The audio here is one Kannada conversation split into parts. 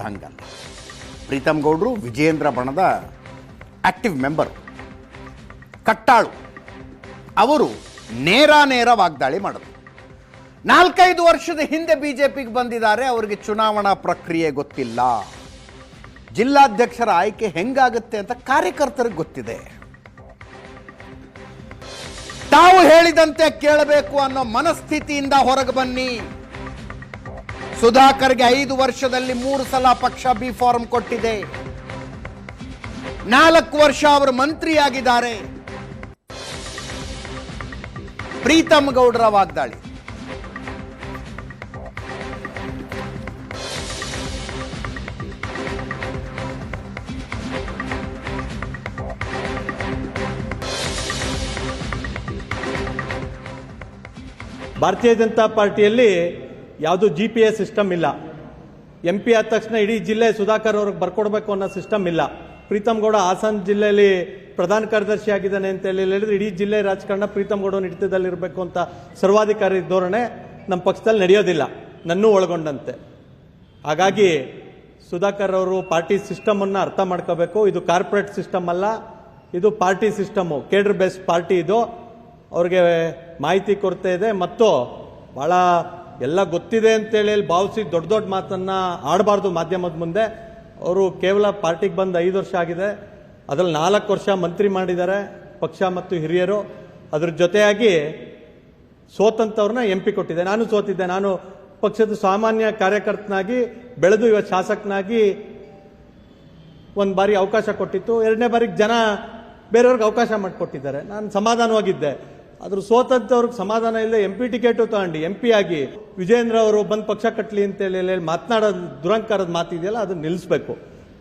ಹೇಳೋದು ಹಂಗಲ್ಲ. ಪ್ರೀತಮ್ ಗೌಡರು ವಿಜಯೇಂದ್ರ ಬಣದ ಆಕ್ಟಿವ್ ಮೆಂಬರ್ ಕಟ್ಟಾಳು. ಅವರು ನೇರ ನೇರ ವಾಗ್ದಾಳಿ ಮಾಡಿದ್ರು ನಾಲ್ಕೈದು ವರ್ಷದ ಹಿಂದೆ ಬಿಜೆಪಿಗೆ ಬಂದಿದ್ದಾರೆ, ಅವರಿಗೆ ಚುನಾವಣಾ ಪ್ರಕ್ರಿಯೆ ಗೊತ್ತಿಲ್ಲ. ಜಿಲ್ಲಾಧ್ಯಕ್ಷರ ಆಯ್ಕೆ ಹೆಂಗಾಗುತ್ತೆ ಅಂತ ಕಾರ್ಯಕರ್ತರಿಗೆ ಗೊತ್ತಿದೆ. ತಾವು ಹೇಳಿದಂತೆ ಕೇಳಬೇಕು ಅನ್ನೋ ಮನಸ್ಥಿತಿಯಿಂದ ಹೊರಗೆ ಬನ್ನಿ. ಸುಧಾಕರ್ಗೆ ಐದು ವರ್ಷದಲ್ಲಿ ಮೂರು ಸಲ ಪಕ್ಷ ಬಿ ಫಾರ್ಮ್ ಕೊಟ್ಟಿದೆ. ನಾಲ್ಕು ವರ್ಷ ಅವರು ಮಂತ್ರಿಯಾಗಿದ್ದಾರೆ. ಪ್ರೀತಮ್ ಗೌಡರ ವಾಗ್ದಾಳಿ. ಭಾರತೀಯ ಜನತಾ ಪಾರ್ಟಿಯಲ್ಲಿ ಯಾವುದು ಜಿ ಪಿ ಎಸ್ ಸಿಸ್ಟಮ್ ಇಲ್ಲ. ಎಂ ಪಿ ಆದ ತಕ್ಷಣ ಇಡೀ ಜಿಲ್ಲೆ ಸುಧಾಕರ್ ಅವ್ರಿಗೆ ಬರ್ಕೊಡ್ಬೇಕು ಅನ್ನೋ ಸಿಸ್ಟಮ್ ಇಲ್ಲ. ಪ್ರೀತಮ್ ಗೌಡ ಹಾಸನ್ ಜಿಲ್ಲೆಯಲ್ಲಿ ಪ್ರಧಾನ ಕಾರ್ಯದರ್ಶಿ ಆಗಿದ್ದಾನೆ ಅಂತ ಹೇಳಿ ಹೇಳಿದ್ರೆ ಇಡೀ ಜಿಲ್ಲೆ ರಾಜಕಾರಣ ಪ್ರೀತಮ್ ಗೌಡ ಹಿಡಿತದಲ್ಲಿರಬೇಕು ಅಂತ ಸರ್ವಾಧಿಕಾರಿ ಧೋರಣೆ ನಮ್ಮ ಪಕ್ಷದಲ್ಲಿ ನಡೆಯೋದಿಲ್ಲ. ನನ್ನೂ ಒಳಗೊಂಡಂತೆ. ಹಾಗಾಗಿ ಸುಧಾಕರ್ ಅವರು ಪಾರ್ಟಿ ಸಿಸ್ಟಮ್ ಅನ್ನ ಅರ್ಥ ಮಾಡ್ಕೋಬೇಕು. ಇದು ಕಾರ್ಪೊರೇಟ್ ಸಿಸ್ಟಮ್ ಅಲ್ಲ. ಇದು party system cadre based party ಇದು. ಅವ್ರಿಗೆ ಮಾಹಿತಿ ಕೊರತೆ ಇದೆ. ಮತ್ತು ಬಹಳ ಎಲ್ಲ ಗೊತ್ತಿದೆ ಅಂತೇಳಿ ಭಾವಿಸಿ ದೊಡ್ಡ ದೊಡ್ಡ ಮಾತನ್ನ ಆಡಬಾರ್ದು ಮಾಧ್ಯಮದ ಮುಂದೆ. ಅವರು ಕೇವಲ ಪಾರ್ಟಿಗೆ ಬಂದು ಐದು ವರ್ಷ ಆಗಿದೆ. ಅದರಲ್ಲಿ ನಾಲ್ಕು ವರ್ಷ ಮಂತ್ರಿ ಮಾಡಿದ್ದಾರೆ, ಪಕ್ಷ ಮತ್ತು ಹಿರಿಯರು. ಅದ್ರ ಜೊತೆಯಾಗಿ ಸೋತಂತವ್ರನ್ನ ಎಂ ಪಿ ಕೊಟ್ಟಿದ್ದೆ ನಾನು ಸೋತಿದ್ದೆ. ನಾನು ಪಕ್ಷದ ಸಾಮಾನ್ಯ ಕಾರ್ಯಕರ್ತನಾಗಿ, ಬೆಳೆದು ಇವತ್ತು ಶಾಸಕನಾಗಿ ಒಂದು ಬಾರಿ ಅವಕಾಶ ಕೊಟ್ಟಿತ್ತು. ಎರಡನೇ ಬಾರಿಗೆ ಜನ ಬೇರೆಯವ್ರಿಗೆ ಅವಕಾಶ ಮಾಡಿಕೊಟ್ಟಿದ್ದಾರೆ. ನಾನು ಸಮಾಧಾನವಾಗಿದ್ದೆ. ಆದ್ರೂ ಸೋತಂತವ್ರಿಗೆ ಸಮಾಧಾನ ಇಲ್ಲದೆ ಎಂ ಪಿ ಟಿಕೆಟು ತಗೊಂಡು ಎಂ ಪಿ ಆಗಿ ವಿಜೇಂದ್ರ ಅವರು ಬಂದು ಪಕ್ಷ ಕಟ್ಟಲಿ ಅಂತ ಹೇಳಿ ಹೇಳಿ ಮಾತನಾಡೋದು ದುರಂಕಾರದ ಮಾತಿದೆಯಲ್ಲ ಅದನ್ನ ನಿಲ್ಲಿಸಬೇಕು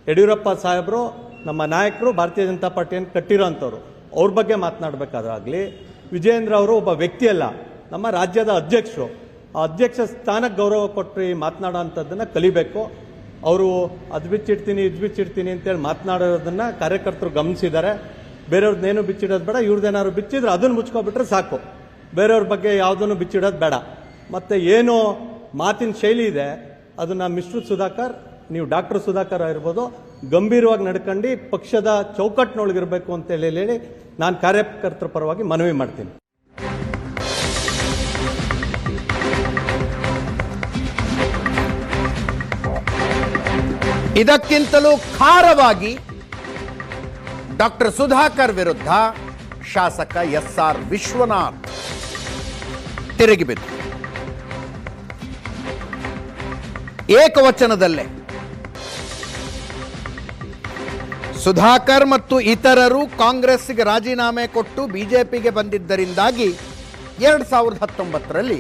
ಯಡಿಯೂರಪ್ಪ ಸಾಹೇಬರು ನಮ್ಮ ನಾಯಕರು ಭಾರತೀಯ ಜನತಾ ಪಾರ್ಟಿಯನ್ನು ಕಟ್ಟಿರೋಂಥವ್ರು. ಅವ್ರ ಬಗ್ಗೆ ಮಾತನಾಡಬೇಕಾದ್ರಾಗಲಿ ವಿಜೇಂದ್ರ ಅವರು ಒಬ್ಬ ವ್ಯಕ್ತಿಯಲ್ಲ, ನಮ್ಮ ರಾಜ್ಯದ ಅಧ್ಯಕ್ಷರು. ಆ ಅಧ್ಯಕ್ಷ ಸ್ಥಾನಕ್ಕೆ ಗೌರವ ಕೊಟ್ಟು ಮಾತನಾಡೋ ಅಂಥದ್ದನ್ನು ಕಲಿಬೇಕು. ಅವರು ಅದು ಬಿಚ್ಚಿಡ್ತೀನಿ, ಇದು ಬಿಚ್ಚಿಡ್ತೀನಿ ಅಂತೇಳಿ ಮಾತನಾಡೋದನ್ನು ಕಾರ್ಯಕರ್ತರು ಗಮನಿಸಿದ್ದಾರೆ ಬೇರೆಯವ್ರದ್ದೇನು ಬಿಚ್ಚಿಡೋದು ಬೇಡ ಇವ್ರದ್ದೇನಾದ್ರು ಬಿಚ್ಚಿದ್ರೆ ಅದನ್ನು ಮುಚ್ಕೊಬಿಟ್ರೆ ಸಾಕು. ಬೇರೆಯವ್ರ ಬಗ್ಗೆ ಯಾವುದನ್ನು ಬಿಚ್ಚಿಡೋದು ಬೇಡ. ಮತ್ತು ಏನು ಮಾತಿನ ಶೈಲಿ ಇದೆ, ಅದನ್ನು ಮಿಸ್ಟರ್ ಸುಧಾಕರ್, ನೀವು ಡಾಕ್ಟರ್ ಸುಧಾಕರ್ ಆಗಿರ್ಬೋದು, ಗಂಭೀರವಾಗಿ ನಡ್ಕೊಂಡು ಪಕ್ಷದ ಚೌಕಟ್ಟಿನೊಳಗಿರಬೇಕು ಅಂತ ಹೇಳಿ ಹೇಳಿ ನಾನು ಕಾರ್ಯಕರ್ತರ ಪರವಾಗಿ ಮನವಿ ಮಾಡ್ತೀನಿ. ಇದಕ್ಕಿಂತಲೂ ಖಾರವಾಗಿ ಡಾಕ್ಟರ್ ಸುಧಾಕರ್ ವಿರುದ್ಧ ಶಾಸಕ ಎಸ್ ಆರ್ ವಿಶ್ವನಾಥ್ ಬಿದ್ದು. ಏಕವಚನದಲ್ಲೇ ಸುಧಾಕರ್ ಮತ್ತು ಇತರರು ಕಾಂಗ್ರೆಸ್ಗೆ ರಾಜೀನಾಮೆ ಕೊಟ್ಟು ಬಿಜೆಪಿಗೆ ಬಂದಿದ್ದರಿಂದಾಗಿ ಎರಡ್ ಸಾವಿರದ ಹತ್ತೊಂಬತ್ತರಲ್ಲಿ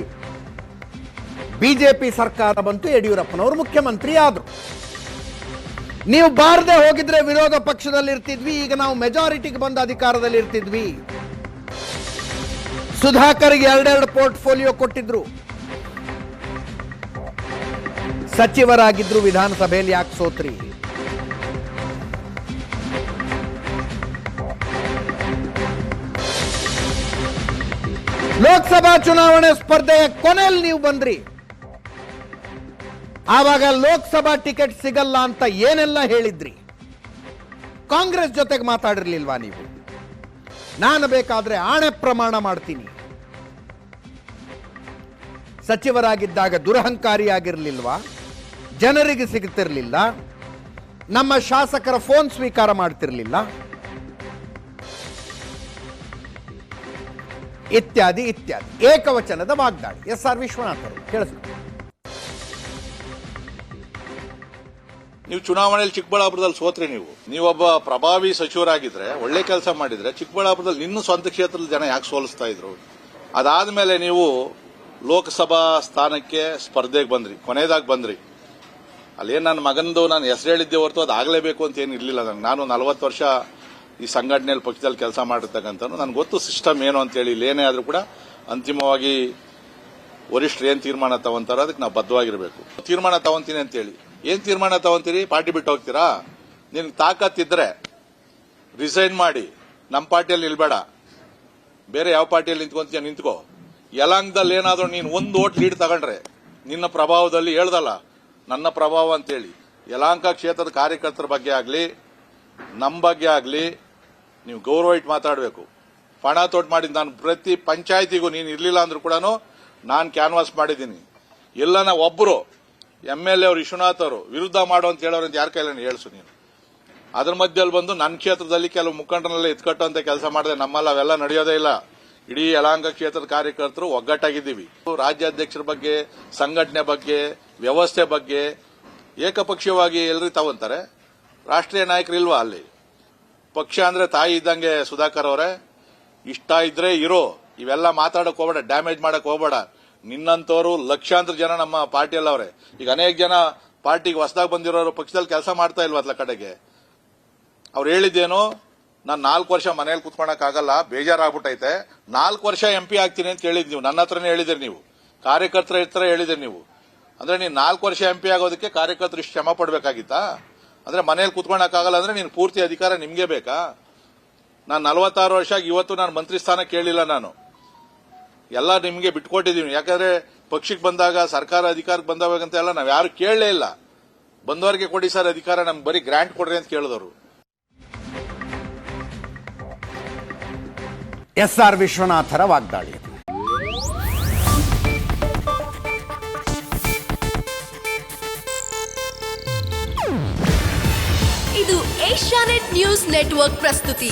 ಬಿಜೆಪಿ ಸರ್ಕಾರ ಬಂತು, ಯಡಿಯೂರಪ್ಪನವರು ಮುಖ್ಯಮಂತ್ರಿ ಆದರು ನೀವು ಬಾರದೆ ಹೋಗಿದ್ರೆ ವಿರೋಧ ಪಕ್ಷದಲ್ಲಿ ಇರ್ತಿದ್ವಿ ಈಗ ನಾವು ಮೆಜಾರಿಟಿಗೆ ಬಂದ ಅಧಿಕಾರದಲ್ಲಿ ಇರ್ತಿದ್ವಿ ಸುಧಾಕರ್ಗೆ ಎರಡೆರಡು ಪೋರ್ಟ್ಫೋಲಿಯೋ ಕೊಟ್ಟಿದ್ರು. ಸಚಿವರಾಗಿದ್ರು ವಿಧಾನಸಭೆಯಲ್ಲಿ ಯಾಕೆ ಸೋತ್ರಿ? ಲೋಕಸಭಾ ಚುನಾವಣೆ ಸ್ಪರ್ಧೆಯ ಕೊನೆಯಲ್ಲಿ ನೀವು ಬಂದ್ರಿ. ಆವಾಗ ಲೋಕಸಭಾ ಟಿಕೆಟ್ ಸಿಗಲ್ಲ ಅಂತ ಏನೆಲ್ಲ ಹೇಳಿದ್ರಿ? ಕಾಂಗ್ರೆಸ್ ಜೊತೆಗೆ ಮಾತಾಡಿರ್ಲಿಲ್ವಾ ನೀವು? ನಾನು ಬೇಕಾದ್ರೆ ಆಣೆ ಪ್ರಮಾಣ ಮಾಡ್ತೀನಿ. ಸಚಿವರಾಗಿದ್ದಾಗ ದುರಹಂಕಾರಿಯಾಗಿರ್ಲಿಲ್ವಾ? ಜನರಿಗೆ ಸಿಗುತ್ತಿರಲಿಲ್ಲ ನಮ್ಮ ಶಾಸಕರ ಫೋನ್ ಸ್ವೀಕಾರ ಮಾಡ್ತಿರ್ಲಿಲ್ಲ. ಇತ್ಯಾದಿ ಇತ್ಯಾದಿ. ಏಕವಚನದ ವಾಗ್ದಾಳಿ. ಎಸ್ ಆರ್ ವಿಶ್ವನಾಥರು. ಅವರು ಕೇಳಿಸ್ಕೊಂಡು ನೀವು ಚುನಾವಣೆಯಲ್ಲಿ ಚಿಕ್ಕಬಳ್ಳಾಪುರದಲ್ಲಿ ಸೋತ್ರಿ ನೀವು. ನೀವೊಬ್ಬ ಪ್ರಭಾವಿ ಸಚಿವರಾಗಿದ್ರೆ, ಒಳ್ಳೆ ಕೆಲಸ ಮಾಡಿದ್ರೆ, ಚಿಕ್ಕಬಳ್ಳಾಪುರದಲ್ಲಿ ನಿನ್ನ ಸ್ವಂತ ಕ್ಷೇತ್ರದ ಜನ ಯಾಕೆ ಸೋಲಿಸ್ತಾ ಇದ್ರು? ಅದಾದ್ಮೇಲೆ ನೀವು ಲೋಕಸಭಾ ಸ್ಥಾನಕ್ಕೆ ಸ್ಪರ್ಧೆಗೆ ಬಂದ್ರಿ, ಕೊನೆಯದಾಗಿ ಬಂದ್ರಿ. ಅಲ್ಲೇನು ನನ್ನ ಮಗನದು ನಾನು ಹೆಸರು ಹೇಳಿದ್ದೆ ಹೊರತು ಅದು ಆಗಲೇಬೇಕು ಅಂತ ಏನು ಇರಲಿಲ್ಲ ನನಗೆ ನಾನು ನಲವತ್ತು ವರ್ಷ ಈ ಸಂಘಟನೆಯಲ್ಲಿ ಪಕ್ಷದಲ್ಲಿ ಕೆಲಸ ಮಾಡಿರ್ತಕ್ಕಂಥ ನನಗೆ ಗೊತ್ತು ಸಿಸ್ಟಮ್ ಏನು ಅಂತೇಳಿ ಇಲ್ಲೇನೇ ಆದರೂ ಕೂಡ ಅಂತಿಮವಾಗಿ ವರಿಷ್ಠರು ಏನು ತೀರ್ಮಾನ ತಗೊಂತಾರೋ ಅದಕ್ಕೆ ನಾವು ಬದ್ಧವಾಗಿರಬೇಕು. ತೀರ್ಮಾನ ತಗೊಂತೀನಿ ಅಂತೇಳಿ ಏನ್ ತೀರ್ಮಾನ ತಗೊಂತೀರಿ? ಪಾರ್ಟಿ ಬಿಟ್ಟು ಹೋಗ್ತೀರಾ? ನಿನ್ಗೆ ತಾಕತ್ತಿದ್ರೆ ರಿಸೈನ್ ಮಾಡಿ. ನಮ್ಮ ಪಾರ್ಟಿಯಲ್ಲಿ ನಿಲ್ಬೇಡ. ಬೇರೆ ಯಾವ ಪಾರ್ಟಿಯಲ್ಲಿ ನಿಂತ್ಕೊಂತೀಯ ನಿಂತ್ಕೋ. ಯಲಾಂಗದಲ್ಲಿ ಏನಾದರೂ ನೀನು ಒಂದು ಓಟ್ ಲೀಡ್ ತಗೊಂಡ್ರೆ, ನಿನ್ನ ಪ್ರಭಾವದಲ್ಲಿ ಹೇಳ್ದಲ್ಲ, ನನ್ನ ಪ್ರಭಾವ ಅಂತೇಳಿ. ಯಲಾಂಕ ಕ್ಷೇತ್ರದ ಕಾರ್ಯಕರ್ತರ ಬಗ್ಗೆ ಆಗಲಿ ನಮ್ಮ ಬಗ್ಗೆ ಆಗಲಿ, ನೀವು ಗೌರವ ಇಟ್ಟು ಮಾತಾಡಬೇಕು. ಪಣ ತೋಟ ಮಾಡಿದ್ದು ನಾನು ಪ್ರತಿ ಪಂಚಾಯತಿಗೂ ನೀನು ಇರಲಿಲ್ಲ ಅಂದ್ರೂ ಕೂಡ ನಾನು ಕ್ಯಾನ್ವಾಸ್ ಮಾಡಿದ್ದೀನಿ. ಎಲ್ಲನ ಒಬ್ಬರು ಎಂ ಎಲ್ ಎ ಅವರು ವಿಶ್ವನಾಥ್ ಅವರು ವಿರುದ್ಧ ಮಾಡು ಅಂತ ಹೇಳೋರು ಅಂತ ಯಾರ ಕೈಲ ಹೇಳ್ಸು ನೀನು. ಅದ್ರ ಮಧ್ಯದಲ್ಲಿ ಬಂದು ನನ್ನ ಕ್ಷೇತ್ರದಲ್ಲಿ ಕೆಲವು ಮುಖಂಡರನ್ನೆಲ್ಲ ಎತ್ಕಟ್ಟುವಂತ ಕೆಲಸ ಮಾಡಿದೆ, ನಮ್ಮಲ್ಲಿ ಅವೆಲ್ಲ ನಡೆಯೋದೇ ಇಲ್ಲ. ಇಡೀ ಯಲಾಂಗ ಕ್ಷೇತ್ರದ ಕಾರ್ಯಕರ್ತರು ಒಗ್ಗಟ್ಟಾಗಿದ್ದೀವಿ. ರಾಜ್ಯಾಧ್ಯಕ್ಷರ ಬಗ್ಗೆ, ಸಂಘಟನೆ ಬಗ್ಗೆ, ವ್ಯವಸ್ಥೆ ಬಗ್ಗೆ ಏಕಪಕ್ಷೀಯವಾಗಿ ಎಲ್ಲರೂ ತಗೊಂತಾರೆ. ರಾಷ್ಟ್ರೀಯ ನಾಯಕರು ಇಲ್ವಾ ಅಲ್ಲಿ? ಪಕ್ಷ ಅಂದ್ರೆ ತಾಯಿ ಇದ್ದಂಗೆ ಸುಧಾಕರ್ ಅವರೇ. ಇಷ್ಟ ಇದ್ರೆ ಇರೋ. ಇವೆಲ್ಲ ಮಾತಾಡಕ್ ಹೋಗ್ಬೇಡ, ಡ್ಯಾಮೇಜ್ ಮಾಡಕ್ ಹೋಗ್ಬೇಡ. ನಿನ್ನಂತವರು ಲಕ್ಷಾಂತರ ಜನ ನಮ್ಮ ಪಾರ್ಟಿಯಲ್ಲಿ ಅವರೇ. ಈಗ ಅನೇಕ ಜನ ಪಾರ್ಟಿಗೆ ಹೊಸದಾಗಿ ಬಂದಿರೋರು ಪಕ್ಷದಲ್ಲಿ ಕೆಲಸ ಮಾಡ್ತಾ ಇಲ್ವತ್ಲ ಕಡೆಗೆ? ಅವ್ರು ಹೇಳಿದ್ದೇನು, ನಾನು ನಾಲ್ಕು ವರ್ಷ ಮನೇಲಿ ಕುತ್ಕೊಳಕ್ ಆಗಲ್ಲ, ಬೇಜಾರಾಗ್ಬಿಟ್ಟೈತೆ. ನಾಲ್ಕು ವರ್ಷ ಎಂ ಪಿ ಆಗ್ತೀನಿ ಅಂತ ಹೇಳಿದ್ ನೀವು. ನನ್ನ ಹತ್ರನೇ ಹೇಳಿದಿರಿ ನೀವು. ಕಾರ್ಯಕರ್ತರ ಹತ್ರ ಹೇಳಿದಿರಿ ನೀವು. ಅಂದ್ರೆ ನೀನು ನಾಲ್ಕು ವರ್ಷ ಎಂ ಪಿ ಆಗೋದಕ್ಕೆ ಕಾರ್ಯಕರ್ತರು ಶ್ರಮ ಪಡಬೇಕಾಗಿತ್ತಾ? ಅಂದ್ರೆ ಮನೇಲಿ ಕುತ್ಕೊಳಕ್ ಆಗಲ್ಲ ಅಂದ್ರೆ ನೀನು ಪೂರ್ತಿ ಅಧಿಕಾರ ನಿಮಗೆ ಬೇಕಾ? ನಾನು ನಲವತ್ತಾರು ವರ್ಷ ಇವತ್ತು ನಾನು ಮಂತ್ರಿ ಸ್ಥಾನ ಕೇಳಿಲ್ಲ ನಾನು. ಎಲ್ಲ ನಿಮಗೆ ಬಿಟ್ಕೊಟ್ಟಿದ್ದೀವಿ ಯಾಕಂದ್ರೆ ಪಕ್ಷಕ್ಕೆ ಬಂದಾಗ ಸರ್ಕಾರ ಅಧಿಕಾರಕ್ಕೆ ಬಂದಾವಾಗಂತ ಎಲ್ಲ ನಾವು ಯಾರು ಕೇಳಲೇ ಇಲ್ಲ. ಬಂದವರಿಗೆ ಕೊಡಿ ಸರ್ ಅಧಿಕಾರ ನಮ್ಗೆ ಬರೀ ಗ್ರಾಂಟ್ ಕೊಡ್ರಿ ಅಂತ ಕೇಳಿದವರು. ಎಸ್ ಆರ್ ವಿಶ್ವನಾಥರ ವಾಗ್ದಾಳಿ. ಇದು ಏಷ್ಯಾನೆಟ್ ನ್ಯೂಸ್ ನೆಟ್ವರ್ಕ್ ಪ್ರಸ್ತುತಿ.